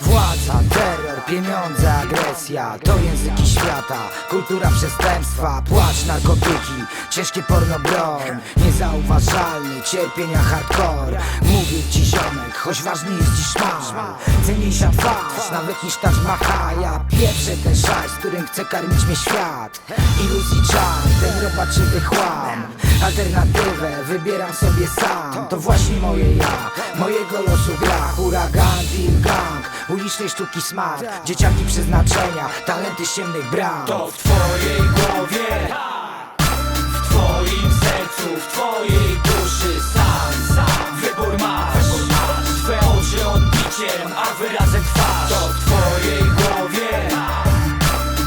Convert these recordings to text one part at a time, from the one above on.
Władza, terror, pieniądze, agresja. To języki świata, kultura przestępstwa Płacz, narkotyki, ciężkie porno, broń Cierpienia hardcore. Mówię ci ziomek, choć ważny jest dziś mam Cenniejsza twarz, nawet niż Taj Mahal Ja pieprzę ten szaj, z którym chce karmić mnie świat. Iluzji czar, ten robaczywy chłam. Alternatywę wybieram sobie sam. To właśnie moje ja, mojego losu gra. Huragan, deal, gang, ulicznej sztuki smak. Dzieciaki przeznaczenia, talenty ciemnych bram. To w twojej głowie a wyrazem twarz. To w twojej głowie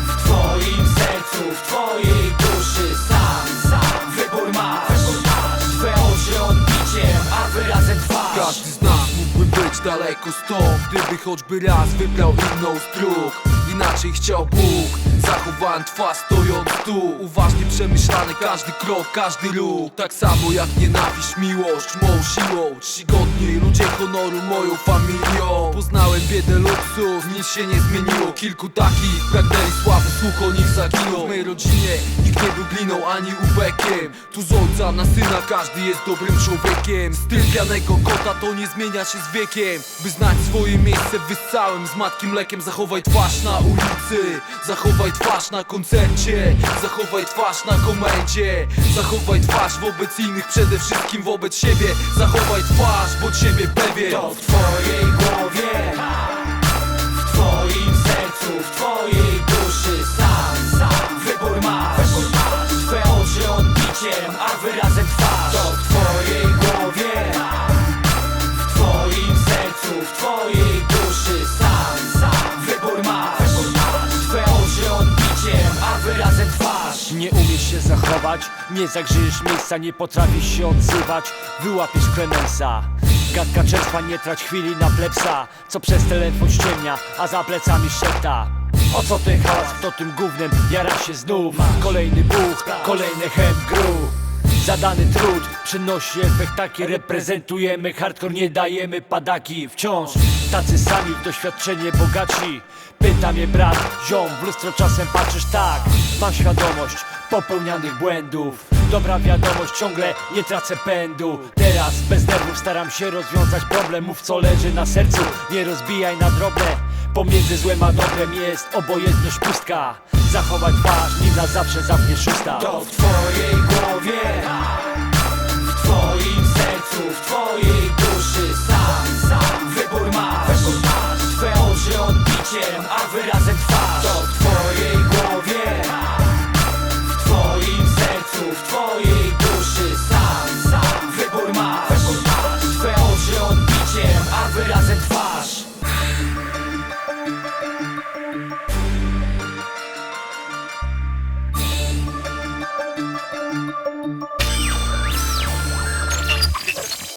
W twoim sercu, w twojej duszy Sam, sam wybór masz. Twe oczy odbiciem, a wyrazem twarz. Każdy z nas mógłby być daleko stąd Gdyby choćby raz wybrał inną dróg. Inaczej chciał Bóg Zachowałem twarz stojąc tu. Uważnie przemyślany każdy krok, każdy ruch. Tak samo jak nienawiść, miłość Mą siłą, czcigodni ludzie honoru moją familią. Poznałem biedę luksus, nic się nie zmieniło. Kilku takich pragnęli sławy, słuch o nich zaginął. W mej rodzinie nikt nie był gliną ani ubekiem Tu z ojca na syna każdy jest dobrym człowiekiem. Styl pianego kota to nie zmienia się z wiekiem. By znać swoje miejsce wyssałem z matki mlekiem Zachowaj twarz na ulicy, zachowaj twarz na koncercie Zachowaj twarz na komendzie. Zachowaj twarz wobec innych, przede wszystkim wobec siebie. Zachowaj twarz, bo ciebie pewien To w twojej głowie twarz Nie umiesz się zachować, nie zagrzejesz miejsca, nie potrafisz się odzywać. Wyłapiesz kremensa. Gadka czerstwa, nie trać chwili na plepsa Co przez telefon ściemnia, a za plecami szepta. O co ten hałas, kto tym gównem jara się znów? Kolejny buch, kolejny hem gru. Zadany trud przynosi efekt taki Reprezentujemy hardcore, nie dajemy padaki Wciąż. Tacy sami w doświadczenie bogaci. Pyta mnie brat, ziom, w lustro czasem patrzysz tak Mam świadomość popełnianych błędów. Dobra wiadomość, ciągle nie tracę pędu. Teraz bez nerwów staram się rozwiązać problem Mów co leży na sercu, nie rozbijaj na drobne. Pomiędzy złem a dobrem jest obojętność pustka. Zachować twarz, nim na zawsze zamkniesz usta To w twojej głowie W twoim sercu, w twojej duszy. Sam, sam wybór masz. Twe oczy odbiciem, a wyrazem twarz